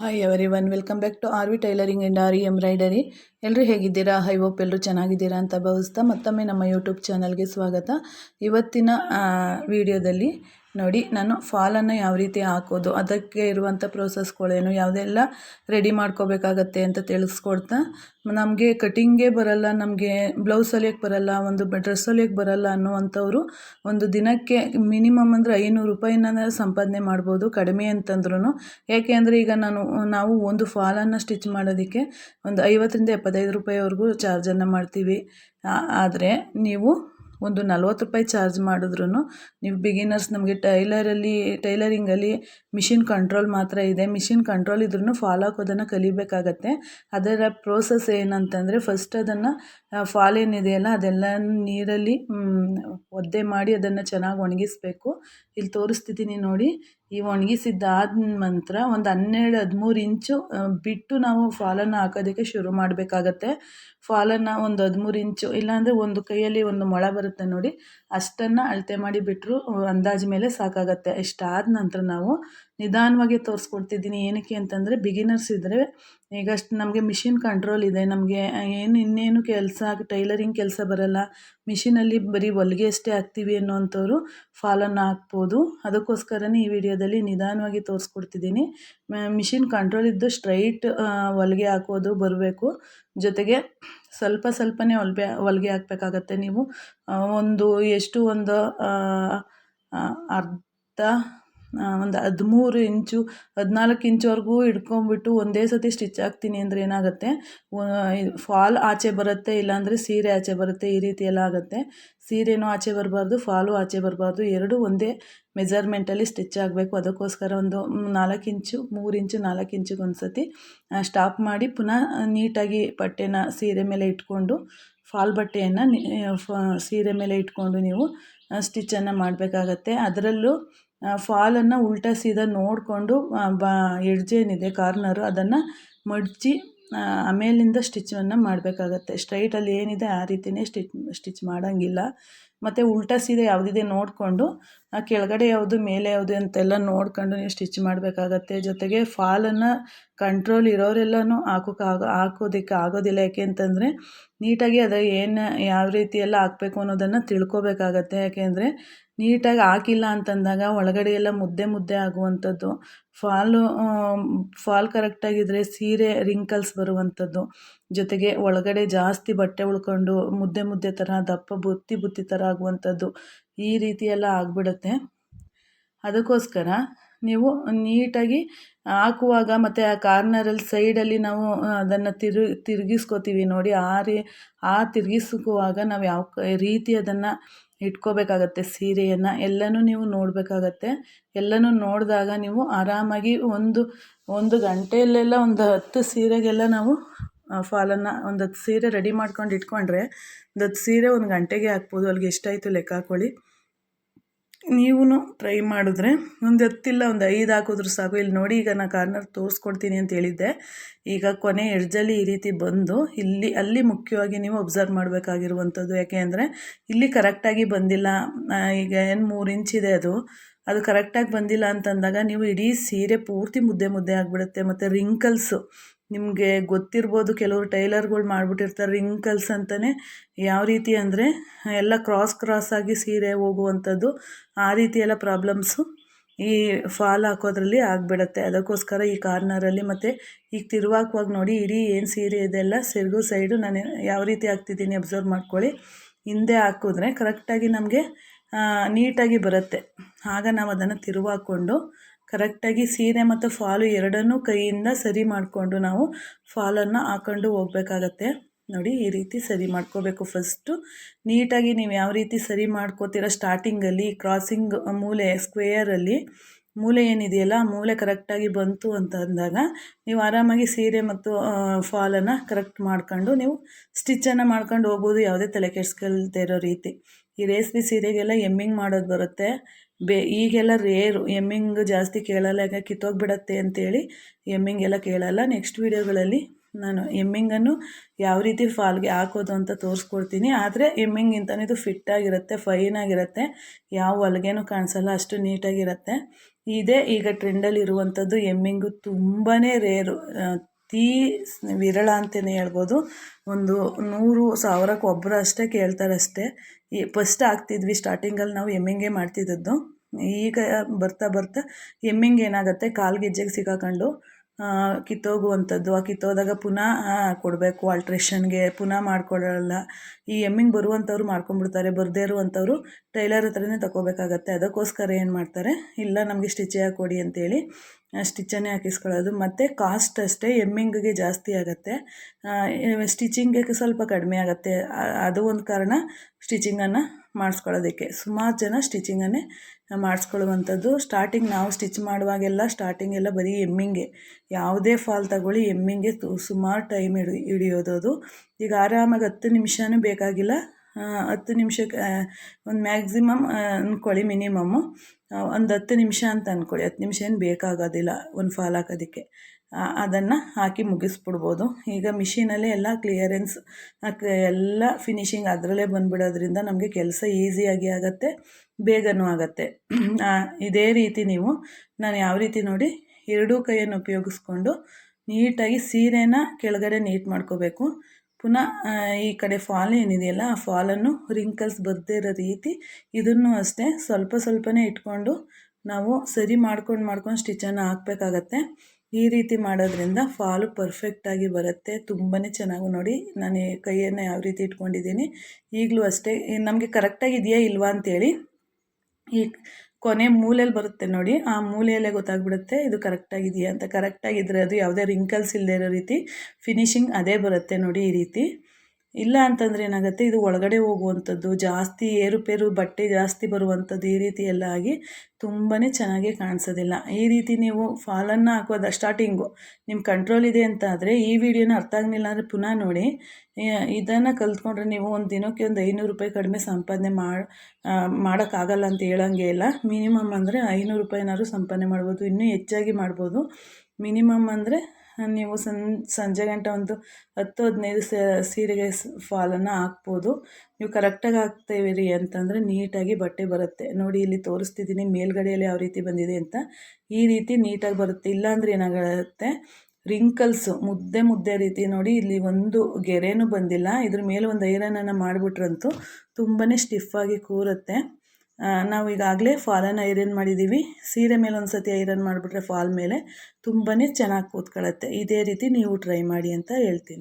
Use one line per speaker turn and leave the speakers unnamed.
Hi everyone welcome back to R V tailoring and R E embroidery ಎಲ್ಲರೂ ಹೇಗಿದ್ದೀರಾ? High hope ಎಲ್ಲರೂ ಚೆನ್ನಾಗಿದ್ದೀರಾ ಅಂತ ಭಾವಿಸ್ತಾ ಮತ್ತೊಮ್ಮೆ ನಮ್ಮ ಯೂಟ್ಯೂಬ್ ಚಾನಲ್ಗೆ ಸ್ವಾಗತ. ಇವತ್ತಿನ ವಿಡಿಯೋದಲ್ಲಿ ನೋಡಿ, ನಾನು ಫಾಲನ್ನು ಯಾವ ರೀತಿ ಹಾಕೋದು, ಅದಕ್ಕೆ ಇರುವಂಥ ಪ್ರೋಸೆಸ್ಗಳೇನು, ಯಾವುದೆಲ್ಲ ರೆಡಿ ಮಾಡ್ಕೋಬೇಕಾಗತ್ತೆ ಅಂತ ತಿಳಿಸ್ಕೊಡ್ತಾ, ನಮಗೆ ಕಟಿಂಗೇ ಬರಲ್ಲ, ನಮಗೆ ಬ್ಲೌಸ್ ಹೊಲಿಯೋಕ್ಕೆ ಬರಲ್ಲ, ಒಂದು ಡ್ರೆಸ್ ಹೊಲಿಯೋಕ್ಕೆ ಬರಲ್ಲ ಅನ್ನುವಂಥವ್ರು ಒಂದು ದಿನಕ್ಕೆ ಮಿನಿಮಮ್ ಅಂದರೆ ಐನೂರು ರೂಪಾಯಿನ ಸಂಪಾದನೆ ಮಾಡ್ಬೋದು, ಕಡಿಮೆ ಅಂತಂದ್ರೂ ಯಾಕೆ ಅಂದರೆ ಈಗ ನಾನು, ನಾವು ಒಂದು ಫಾಲನ್ನು ಸ್ಟಿಚ್ ಮಾಡೋದಕ್ಕೆ ಒಂದು ಐವತ್ತರಿಂದ ಎಪ್ಪತ್ತೈದು ರೂಪಾಯಿವರೆಗೂ ಚಾರ್ಜನ್ನು ಮಾಡ್ತೀವಿ. ಆದರೆ ನೀವು ಒಂದು ನಲ್ವತ್ತು ರೂಪಾಯಿ ಚಾರ್ಜ್ ಮಾಡಿದ್ರು ನೀವು ಬಿಗಿನರ್ಸ್ ನಮಗೆ ಟೈಲರಲ್ಲಿ ಟೈಲರಿಂಗಲ್ಲಿ ಮಿಷಿನ್ ಕಂಟ್ರೋಲ್ ಮಾತ್ರ ಇದೆ. ಮಿಷಿನ್ ಕಂಟ್ರೋಲ್ ಇದ್ರೂ ಫಾಲೋ ಹಾಕೋದನ್ನು ಕಲಿಬೇಕಾಗತ್ತೆ. ಅದರ ಪ್ರೋಸೆಸ್ ಏನಂತಂದರೆ ಫಸ್ಟ್ ಅದನ್ನು ಫಾಲ್ ಏನಿದೆಯಲ್ಲ ಅದೆಲ್ಲ ನೀರಲ್ಲಿ ಒದ್ದೆ ಮಾಡಿ ಅದನ್ನು ಚೆನ್ನಾಗಿ ಒಣಗಿಸ್ಬೇಕು. ಇಲ್ಲಿ ತೋರಿಸ್ತಿದ್ದೀನಿ ನೋಡಿ. ಈ ಒಣಗಿಸಿದ್ದಾದ ನಂತರ ಒಂದು ಹನ್ನೆರಡು, ಹದಿಮೂರು ಇಂಚು ಬಿಟ್ಟು ನಾವು ಫಾಲನ್ನು ಹಾಕೋದಕ್ಕೆ ಶುರು ಮಾಡಬೇಕಾಗತ್ತೆ. ಫಾಲನ್ನು ಒಂದು ಹದಿಮೂರು ಇಂಚು, ಇಲ್ಲಾಂದರೆ ಒಂದು ಕೈಯಲ್ಲಿ ಒಂದು ಮೊಳ ಬರುತ್ತೆ ನೋಡಿ, ಅಷ್ಟನ್ನು ಅಳತೆ ಮಾಡಿ ಬಿಟ್ಟರು ಅಂದಾಜು ಮೇಲೆ ಸಾಕಾಗತ್ತೆ. ಇಷ್ಟಾದ ನಂತರ ನಾವು ನಿಧಾನವಾಗಿ ತೋರಿಸ್ಕೊಡ್ತಿದ್ದೀನಿ. ಏನಕ್ಕೆ ಅಂತಂದರೆ ಬಿಗಿನರ್ಸ್ ಇದ್ದರೆ ಈಗಷ್ಟು ನಮಗೆ ಮಿಷಿನ್ ಕಂಟ್ರೋಲ್ ಇದೆ. ನಮಗೆ ಏನು ಇನ್ನೇನು ಕೆಲಸ ಟೈಲರಿಂಗ್ ಕೆಲಸ ಬರಲ್ಲ. ಮಿಷಿನಲ್ಲಿ ಬರೀ ಹೊಲಿಗೆ ಅಷ್ಟೇ ಹಾಕ್ತೀವಿ ಅನ್ನೋವಂಥವ್ರು ಫಾಲನ್ನು ಹಾಕ್ಬೋದು ಅದಕ್ಕೋಸ್ಕರನೇ ಈ ವಿಡಿಯೋದಲ್ಲಿ ನಿಧಾನವಾಗಿ ತೋರಿಸ್ಕೊಡ್ತಿದ್ದೀನಿ. ಮಿಷಿನ್ ಕಂಟ್ರೋಲ್ ಇದ್ದು ಸ್ಟ್ರೈಟ್ ಹೊಲಿಗೆ ಹಾಕೋದು ಬರಬೇಕು. ಜೊತೆಗೆ ಸ್ವಲ್ಪ ಸ್ವಲ್ಪನೇ ಹೊಲ್ಬೆ, ಹೊಲಿಗೆ ಹಾಕಬೇಕಾಗತ್ತೆ ನೀವು. ಒಂದು, ಎಷ್ಟು, ಒಂದು ಅರ್ಧ ಒಂದು ಹದಿಮೂರು ಇಂಚು, ಹದಿನಾಲ್ಕು ಇಂಚುವರೆಗೂ ಹಿಡ್ಕೊಂಬಿಟ್ಟು ಒಂದೇ ಸತಿ ಸ್ಟಿಚ್ ಹಾಕ್ತೀನಿ ಅಂದರೆ ಏನಾಗುತ್ತೆ? ಫಾಲ್ ಆಚೆ ಬರುತ್ತೆ, ಇಲ್ಲಾಂದರೆ ಸೀರೆ ಆಚೆ ಬರುತ್ತೆ, ಈ ರೀತಿ ಎಲ್ಲ ಆಗುತ್ತೆ. ಸೀರೆನೂ ಆಚೆ ಬರಬಾರ್ದು, ಫಾಲು ಆಚೆ ಬರಬಾರ್ದು, ಎರಡೂ ಒಂದೇ ಮೆಜರ್ಮೆಂಟಲ್ಲಿ ಸ್ಟಿಚ್ ಆಗಬೇಕು. ಅದಕ್ಕೋಸ್ಕರ ಒಂದು ನಾಲ್ಕು ಇಂಚು, ಮೂರು ಇಂಚು, ನಾಲ್ಕು ಇಂಚಿಗೆ ಒಂದು ಸತಿ ಸ್ಟಾಪ್ ಮಾಡಿ ಪುನಃ ನೀಟಾಗಿ ಬಟ್ಟೆನ ಸೀರೆ ಮೇಲೆ ಇಟ್ಕೊಂಡು, ಫಾಲ್ ಬಟ್ಟೆಯನ್ನು ಸೀರೆ ಮೇಲೆ ಇಟ್ಕೊಂಡು ನೀವು ಸ್ಟಿಚ್ಚನ್ನು ಮಾಡಬೇಕಾಗತ್ತೆ. ಅದರಲ್ಲೂ ಫಾಲನ್ನು ಉಲ್ಟಾ ಸೀದಾ ನೋಡಿಕೊಂಡು ಬ, ಎಡ್ಜೇನಿದೆ, ಕಾರ್ನರು, ಅದನ್ನು ಮಡಚಿ ಆಮೇಲಿಂದ ಸ್ಟಿಚ್ಚನ್ನು ಮಾಡಬೇಕಾಗತ್ತೆ. ಸ್ಟ್ರೈಟಲ್ಲಿ ಏನಿದೆ ಆ ರೀತಿಯೇ ಸ್ಟಿಚ್ ಸ್ಟಿಚ್ ಮಾಡೋಂಗಿಲ್ಲ. ಮತ್ತು ಉಲ್ಟಾ ಸೀದಾ ಯಾವುದಿದೆ ನೋಡಿಕೊಂಡು ಕೆಳಗಡೆ ಯಾವುದು, ಮೇಲೆ ಯಾವುದು ಅಂತೆಲ್ಲ ನೋಡ್ಕೊಂಡು ನೀವು ಸ್ಟಿಚ್ ಮಾಡಬೇಕಾಗತ್ತೆ. ಜೊತೆಗೆ ಫಾಲನ್ನು ಕಂಟ್ರೋಲ್ ಇರೋರೆಲ್ಲನೂ ಹಾಕೋಕೆ ಆಗ ಹಾಕೋದಕ್ಕೆ ಆಗೋದಿಲ್ಲ. ಯಾಕೆ ಅಂತಂದರೆ ನೀಟಾಗಿ ಅದು ಏನು, ಯಾವ ರೀತಿ ಎಲ್ಲ ಹಾಕಬೇಕು ಅನ್ನೋದನ್ನು ತಿಳ್ಕೊಬೇಕಾಗತ್ತೆ. ಯಾಕೆಂದರೆ ನೀಟಾಗಿ ಹಾಕಿಲ್ಲ ಅಂತಂದಾಗ ಒಳಗಡೆ ಎಲ್ಲ ಮುದ್ದೆ ಮುದ್ದೆ ಆಗುವಂಥದ್ದು. ಫಾಲು ಫಾಲ್ ಕರೆಕ್ಟಾಗಿದ್ದರೆ ಸೀರೆ ರಿಂಕಲ್ಸ್ ಬರುವಂಥದ್ದು. ಜೊತೆಗೆ ಒಳಗಡೆ ಜಾಸ್ತಿ ಬಟ್ಟೆ ಉಳ್ಕೊಂಡು ಮುದ್ದೆ ಮುದ್ದೆ ಥರ ದಪ್ಪ ಬುತ್ತಿ ಬುತ್ತಿ ಥರ ಆಗುವಂಥದ್ದು ಈ ರೀತಿ ಎಲ್ಲ ಆಗಿಬಿಡುತ್ತೆ. ಅದಕ್ಕೋಸ್ಕರ ನೀವು ನೀಟಾಗಿ ಹಾಕುವಾಗ ಮತ್ತು ಆ ಕಾರ್ನರಲ್ಲಿ ಸೈಡಲ್ಲಿ ನಾವು ಅದನ್ನು ತಿರು, ತಿರುಗಿಸ್ಕೋತೀವಿ ನೋಡಿ, ಆ ರೀ, ಆ ತಿರುಗಿಸುವಾಗ ನಾವು ಯಾವ ರೀತಿ ಅದನ್ನು ಇಟ್ಕೋಬೇಕಾಗತ್ತೆ, ಸೀರೆಯನ್ನು ಎಲ್ಲನೂ ನೀವು ನೋಡಬೇಕಾಗತ್ತೆ. ಎಲ್ಲನೂ ನೋಡಿದಾಗ ನೀವು ಆರಾಮಾಗಿ ಒಂದು ಒಂದು ಗಂಟೆಯಲ್ಲೆಲ್ಲ ಒಂದು ಹತ್ತು ಸೀರೆಗೆಲ್ಲ ನಾವು ಫಾಲನ್ನು ಒಂದು ಹತ್ತು ಸೀರೆ ರೆಡಿ ಮಾಡ್ಕೊಂಡು ಇಟ್ಕೊಂಡ್ರೆ, ಒಂದು ಹತ್ತು ಸೀರೆ ಒಂದು ಗಂಟೆಗೆ ಹಾಕ್ಬೋದು. ಅಲ್ಲಿಗೆ ಎಷ್ಟಾಯಿತು ಲೆಕ್ಕ ಹಾಕ್ಕೊಳ್ಳಿ ನೀವೂ ಟ್ರೈ ಮಾಡಿದ್ರೆ ಒಂದು ಹತ್ತಿಲ್ಲ ಒಂದು ಐದು ಹಾಕಿದ್ರು ಸಾಕು. ಇಲ್ಲಿ ನೋಡಿ ಈಗ ನಾನು ಕಾರ್ನರ್ ತೋರಿಸ್ಕೊಡ್ತೀನಿ ಅಂತ ಹೇಳಿದ್ದೆ. ಈಗ ಕೊನೆ ಎಡ್ಜಲ್ಲಿ ಈ ರೀತಿ ಬಂದು ಇಲ್ಲಿ, ಅಲ್ಲಿ ಮುಖ್ಯವಾಗಿ ನೀವು ಅಬ್ಸರ್ವ್ ಮಾಡಬೇಕಾಗಿರುವಂಥದ್ದು ಯಾಕೆ ಅಂದರೆ ಇಲ್ಲಿ ಕರೆಕ್ಟಾಗಿ ಬಂದಿಲ್ಲ. ಈಗ ಏನು ಮೂರು ಇಂಚಿದೆ ಅದು. ಅದು ಕರೆಕ್ಟಾಗಿ ಬಂದಿಲ್ಲ ಅಂತಂದಾಗ ನೀವು ಇಡೀ ಸೀರೆ ಪೂರ್ತಿ ಮುದ್ದೆ ಮುದ್ದೆ ಆಗಿಬಿಡುತ್ತೆ. ಮತ್ತು ರಿಂಕಲ್ಸು ನಿಮಗೆ ಗೊತ್ತಿರ್ಬೋದು ಕೆಲವರು ಟೈಲರ್ಗಳು ಮಾಡಿಬಿಟ್ಟಿರ್ತಾರೆ ರಿಂಕಲ್ಸ್ ಅಂತಲೇ ಯಾವ ರೀತಿ ಅಂದರೆ ಎಲ್ಲ ಕ್ರಾಸ್ ಕ್ರಾಸ್ ಆಗಿ ಸೀರೆ ಹೋಗುವಂಥದ್ದು ಆ ರೀತಿ ಎಲ್ಲ ಪ್ರಾಬ್ಲಮ್ಸು ಈ ಫಾಲ್ ಹಾಕೋದ್ರಲ್ಲಿ ಆಗಿಬಿಡತ್ತೆ. ಅದಕ್ಕೋಸ್ಕರ ಈ ಕಾರ್ನರಲ್ಲಿ ಮತ್ತು ಈಗ ತಿರುವಾಕುವಾಗ ನೋಡಿ ಇಡೀ ಏನು ಸೀರೆ ಇದೆಲ್ಲ ಸೆರಗು ಸೈಡು ನಾನು ಯಾವ ರೀತಿ ಹಾಕ್ತಿದ್ದೀನಿ ಅಬ್ಸರ್ವ್ ಮಾಡ್ಕೊಳ್ಳಿ. ಹಿಂದೆ ಹಾಕಿದ್ರೆ ಕರೆಕ್ಟಾಗಿ ನಮಗೆ ನೀಟಾಗಿ ಬರುತ್ತೆ. ಆಗ ನಾವು ಅದನ್ನು ತಿರುವಾಕೊಂಡು ಕರೆಕ್ಟಾಗಿ ಸೀರೆ ಮತ್ತು ಫಾಲು ಎರಡನ್ನೂ ಕೈಯಿಂದ ಸರಿ ಮಾಡಿಕೊಂಡು ನಾವು ಫಾಲನ್ನು ಹಾಕೊಂಡು ಹೋಗ್ಬೇಕಾಗತ್ತೆ. ನೋಡಿ, ಈ ರೀತಿ ಸರಿ ಮಾಡ್ಕೋಬೇಕು ಫಸ್ಟು. ನೀಟಾಗಿ ನೀವು ಯಾವ ರೀತಿ ಸರಿ ಮಾಡ್ಕೋತೀರ ಸ್ಟಾರ್ಟಿಂಗಲ್ಲಿ, ಕ್ರಾಸಿಂಗ್ ಮೂಲೆ ಸ್ಕ್ವೇಯರಲ್ಲಿ ಮೂಲೆ ಏನಿದೆಯಲ್ಲ ಮೂಲೆ ಕರೆಕ್ಟಾಗಿ ಬಂತು ಅಂತ ಅಂದಾಗ ನೀವು ಆರಾಮಾಗಿ ಸೀರೆ ಮತ್ತು ಫಾಲನ್ನು ಕರೆಕ್ಟ್ ಮಾಡ್ಕೊಂಡು ನೀವು ಸ್ಟಿಚ್ಚನ್ನು ಮಾಡ್ಕೊಂಡು ಹೋಗ್ಬೋದು ಯಾವುದೇ ತಲೆ ಕೆಡ್ಸ್ಕೊಳ್ತಾ ಇರೋ ರೀತಿ. ಈ ರೇಸ್ಮಿ ಸೀರೆಗೆಲ್ಲ ಎಮ್ಮಿಂಗ್ ಮಾಡೋದು ಬರುತ್ತೆ. ಬೇ, ಈಗೆಲ್ಲ ರೇರು ಎಮ್ಮಿಂಗ್ ಜಾಸ್ತಿ ಕೇಳಲ್ಲ ಯಾಕೆ ಕಿತ್ತೋಗ್ಬಿಡತ್ತೆ ಅಂತೇಳಿ ಎಮ್ಮಿಂಗ್ ಎಲ್ಲ ಕೇಳಲ್ಲ. ನೆಕ್ಸ್ಟ್ ವೀಡಿಯೋಗಳಲ್ಲಿ ನಾನು ಎಮ್ಮಿಂಗನ್ನು ಯಾವ ರೀತಿ ಫಾಲ್ಗೆ ಹಾಕೋದು ಅಂತ ತೋರಿಸ್ಕೊಡ್ತೀನಿ. ಆದರೆ ಎಮ್ಮಿಂಗಿಂತಲೂ ಇದು ಫಿಟ್ಟಾಗಿರುತ್ತೆ ಫೈನಾಗಿರುತ್ತೆ ಯಾವ ಹೊಲಿಗೆನೂ ಕಾಣಿಸಲ್ಲ, ಅಷ್ಟು ನೀಟಾಗಿರುತ್ತೆ ಇದೇ ಈಗ ಟ್ರೆಂಡಲ್ಲಿ ಇರುವಂಥದ್ದು ಎಮ್ಮಿಂಗು ತುಂಬಾ ರೇರು ಅತೀ ವಿರಳ ಅಂತಲೇ ಹೇಳ್ಬೋದು. ಒಂದು ನೂರು ಸಾವಿರಕ್ಕೆ ಒಬ್ಬರು ಅಷ್ಟೇ ಕೇಳ್ತಾರೆ ಅಷ್ಟೇ ಈ ಫಸ್ಟ್ ಆಗ್ತಿದ್ವಿ ಸ್ಟಾರ್ಟಿಂಗಲ್ಲಿ ನಾವು ಎಮ್ಮಿಂಗೆ ಮಾಡ್ತಿದ್ದದ್ದು. ಈಗ ಬರ್ತಾ ಬರ್ತಾ ಎಮ್ಮಿಂಗ್ ಏನಾಗುತ್ತೆ, ಕಾಲು ಗೆಜ್ಜೆಗೆ ಸಿಕ್ಕಾಕೊಂಡು ಕಿತ್ತೋಗುವಂಥದ್ದು. ಆ ಕಿತ್ತೋದಾಗ ಪುನಃ ಕೊಡಬೇಕು ಆಲ್ಟ್ರೇಷನ್ಗೆ ಪುನಃ ಮಾಡ್ಕೊಳ್ಳೋಲ್ಲ. ಈ ಎಮ್ಮಿಂಗ್ ಬರುವಂಥವ್ರು ಮಾಡ್ಕೊಂಡ್ಬಿಡ್ತಾರೆ, ಬರದೇ ಇರುವಂಥವ್ರು ಟೈಲರ್ ಹತ್ರನೇ ತಗೋಬೇಕಾಗತ್ತೆ. ಅದಕ್ಕೋಸ್ಕರ ಏನು ಮಾಡ್ತಾರೆ, ಇಲ್ಲ ನಮಗೆ ಸ್ಟಿಚೇ ಕೊಡಿ ಅಂತೇಳಿ ಸ್ಟಿಚ್ಚನ್ನೇ ಹಾಕಿಸ್ಕೊಳ್ಳೋದು. ಮತ್ತು ಕಾಸ್ಟ್ ಅಷ್ಟೇ ಎಮ್ಮಿಂಗಿಗೆ ಜಾಸ್ತಿ ಆಗುತ್ತೆ. ಸ್ಟಿಚಿಂಗಿಗೆ ಸ್ವಲ್ಪ ಕಡಿಮೆ ಆಗುತ್ತೆ. ಅದು ಒಂದು ಕಾರಣ ಸ್ಟಿಚಿಂಗನ್ನು ಮಾಡಿಸ್ಕೊಳ್ಳೋದಕ್ಕೆ. ಸುಮಾರು ಜನ ಸ್ಟಿಚಿಂಗನ್ನೇ ಮಾಡಿಸ್ಕೊಳ್ಳುವಂಥದ್ದು. ಸ್ಟಾರ್ಟಿಂಗ್ ನಾವು ಸ್ಟಿಚ್ ಮಾಡುವಾಗೆಲ್ಲ ಸ್ಟಾರ್ಟಿಂಗ್ ಎಲ್ಲ ಬರೀ ಎಮ್ಮಿಂಗೆ ಯಾವುದೇ ಫಾಲ್ ತಗೊಳ್ಳಿ ಎಮ್ಮಿಂಗೆ ಸುಮಾರು ಟೈಮ್ ಹಿಡಿ, ಹಿಡಿಯೋದು ಈಗ ಆರಾಮಾಗಿ ಹತ್ತು ನಿಮಿಷವೂ ಬೇಕಾಗಿಲ್ಲ. ಹತ್ತು ನಿಮಿಷಕ್ಕೆ ಒಂದು ಮ್ಯಾಕ್ಸಿಮಮ್ ಅಂದ್ಕೊಳ್ಳಿ ಮಿನಿಮಮ್ಮು ಒಂದು ಹತ್ತು ನಿಮಿಷ ಅಂತ ಅಂದ್ಕೊಳ್ಳಿ ಹತ್ತು ನಿಮಿಷ ಏನು ಬೇಕಾಗೋದಿಲ್ಲ ಒಂದು ಫಾಲ್ ಹಾಕೋದಕ್ಕೆ. ಅದನ್ನು ಹಾಕಿ ಮುಗಿಸ್ಬಿಡ್ಬೋದು. ಈಗ ಮಿಷಿನಲ್ಲೇ ಎಲ್ಲ ಕ್ಲಿಯರೆನ್ಸ್ ಎಲ್ಲ ಫಿನಿಷಿಂಗ್ ಅದರಲ್ಲೇ ಬಂದುಬಿಡೋದ್ರಿಂದ ನಮಗೆ ಕೆಲಸ ಈಸಿಯಾಗಿ ಆಗುತ್ತೆ, ಬೇಗನೂ ಆಗುತ್ತೆ. ಇದೇ ರೀತಿ ನೀವು, ನಾನು ಯಾವ ರೀತಿ ನೋಡಿ, ಎರಡೂ ಕೈಯನ್ನು ಉಪಯೋಗಿಸ್ಕೊಂಡು ನೀಟಾಗಿ ಸೀರೆನ ಕೆಳಗಡೆ ನೀಟ್ ಮಾಡ್ಕೋಬೇಕು. ಪುನಃ ಈ ಕಡೆ ಫಾಲ್ ಏನಿದೆಯಲ್ಲ, ಆ ಫಾಲನ್ನು ರಿಂಕಲ್ಸ್ ಬರದೇ ಇರೋ ರೀತಿ ಇದನ್ನು ಅಷ್ಟೇ ಸ್ವಲ್ಪ ಸ್ವಲ್ಪನೇ ಇಟ್ಕೊಂಡು ನಾವು ಸರಿ ಮಾಡ್ಕೊಂಡು ಮಾಡ್ಕೊಂಡು ಸ್ಟಿಚನ್ನು ಹಾಕ್ಬೇಕಾಗತ್ತೆ. ಈ ರೀತಿ ಮಾಡೋದ್ರಿಂದ ಫಾಲು ಪರ್ಫೆಕ್ಟಾಗಿ ಬರುತ್ತೆ. ತುಂಬಾ ಚೆನ್ನಾಗಿ ನೋಡಿ, ನಾನು ಕೈಯನ್ನು ಯಾವ ರೀತಿ ಇಟ್ಕೊಂಡಿದ್ದೀನಿ. ಈಗಲೂ ಅಷ್ಟೇ ನಮಗೆ ಕರೆಕ್ಟಾಗಿ ಇದೆಯಾ ಇಲ್ವಾ ಅಂತೇಳಿ, ಈ ಕೊನೆ ಮೂಲೆಯಲ್ಲಿ ಬರುತ್ತೆ ನೋಡಿ. ಆ ಮೂಲೆಯಲ್ಲೇ ಗೊತ್ತಾಗ್ಬಿಡುತ್ತೆ ಇದು ಕರೆಕ್ಟಾಗಿದೆಯಾ ಅಂತ. ಕರೆಕ್ಟಾಗಿದ್ದರೆ ಅದು ಯಾವುದೇ ರಿಂಕಲ್ಸ್ ಇಲ್ಲದೆ ಇರೋ ರೀತಿ ಫಿನಿಶಿಂಗ್ ಅದೇ ಬರುತ್ತೆ ನೋಡಿ ಈ ರೀತಿ. ಇಲ್ಲ ಅಂತಂದರೆ ಏನಾಗುತ್ತೆ, ಇದು ಒಳಗಡೆ ಹೋಗುವಂಥದ್ದು, ಜಾಸ್ತಿ ಏರುಪೇರು, ಬಟ್ಟೆ ಜಾಸ್ತಿ ಬರುವಂಥದ್ದು ಈ ರೀತಿ ಎಲ್ಲ ಆಗಿ ತುಂಬಾ ಚೆನ್ನಾಗಿ ಕಾಣಿಸೋದಿಲ್ಲ. ಈ ರೀತಿ ನೀವು ಫಾಲನ್ನು ಹಾಕೋದು ಸ್ಟಾರ್ಟಿಂಗು ನಿಮ್ಮ ಕಂಟ್ರೋಲ್ ಇದೆ ಅಂತ ಆದರೆ ಈ ವಿಡಿಯೋನ ಅರ್ಥ ಆಗಲಿಲ್ಲ ಅಂದರೆ ಪುನಃ ನೋಡಿ. ಇದನ್ನು ಕಲ್ತ್ಕೊಂಡ್ರೆ ನೀವು ಒಂದು ದಿನಕ್ಕೆ ಒಂದು ಐನೂರು ರೂಪಾಯಿ ಕಡಿಮೆ ಸಂಪಾದನೆ ಮಾಡಿ ಮಾಡೋಕ್ಕಾಗಲ್ಲ ಅಂತ ಹೇಳೋಂಗೆ ಇಲ್ಲ. ಮಿನಿಮಮ್ ಅಂದರೆ ಐನೂರು ರೂಪಾಯಿನಾದ್ರು ಸಂಪಾದನೆ ಮಾಡ್ಬೋದು, ಇನ್ನೂ ಹೆಚ್ಚಾಗಿ ಮಾಡ್ಬೋದು. ಮಿನಿಮಮ್ ಅಂದರೆ ನೀವು ಸಂ, ಸಂಜೆ ಗಂಟ ಒಂದು ಹತ್ತು ಹದಿನೈದು ಸೀರೆಗೆ ಫಾಲನ್ನು ಹಾಕ್ಬೋದು. ನೀವು ಕರೆಕ್ಟಾಗಿ ಹಾಕ್ತೀವಿರಿ ಅಂತಂದರೆ ನೀಟಾಗಿ ಬಟ್ಟೆ ಬರುತ್ತೆ. ನೋಡಿ ಇಲ್ಲಿ ತೋರಿಸ್ತಿದ್ದೀನಿ ಮೇಲ್ಗಡೆಯಲ್ಲಿ ಯಾವ ರೀತಿ ಬಂದಿದೆ ಅಂತ. ಈ ರೀತಿ ನೀಟಾಗಿ ಬರುತ್ತೆ. ಇಲ್ಲಾಂದರೆ ಏನಾಗುತ್ತೆ? ರಿಂಕಲ್ಸು, ಮುದ್ದೆ ಮುದ್ದೆ ರೀತಿ ನೋಡಿ ಇಲ್ಲಿ ಒಂದು ಗೆರೆನೂ ಬಂದಿಲ್ಲ. ಇದ್ರ ಮೇಲೆ ಒಂದು ಐರನನ್ನು ಮಾಡಿಬಿಟ್ರಂತೂ ತುಂಬಾ ಸ್ಟಿಫಾಗಿ ಕೂರುತ್ತೆ. ನಾವು ಈಗಾಗಲೇ ಫಾಲನ್ನು ಐರನ್ ಮಾಡಿದ್ದೀವಿ. ಸೀರೆ ಮೇಲೆ ಒಂದು ಸತಿ ಐರನ್ ಮಾಡಿಬಿಟ್ರೆ ಫಾಲ್ ಮೇಲೆ ತುಂಬಾ ಚೆನ್ನಾಗಿ ಕೂತ್ಕೊಳ್ಳುತ್ತೆ. ಇದೇ ರೀತಿ ನೀವು ಟ್ರೈ ಮಾಡಿ ಅಂತ ಹೇಳ್ತೀನಿ.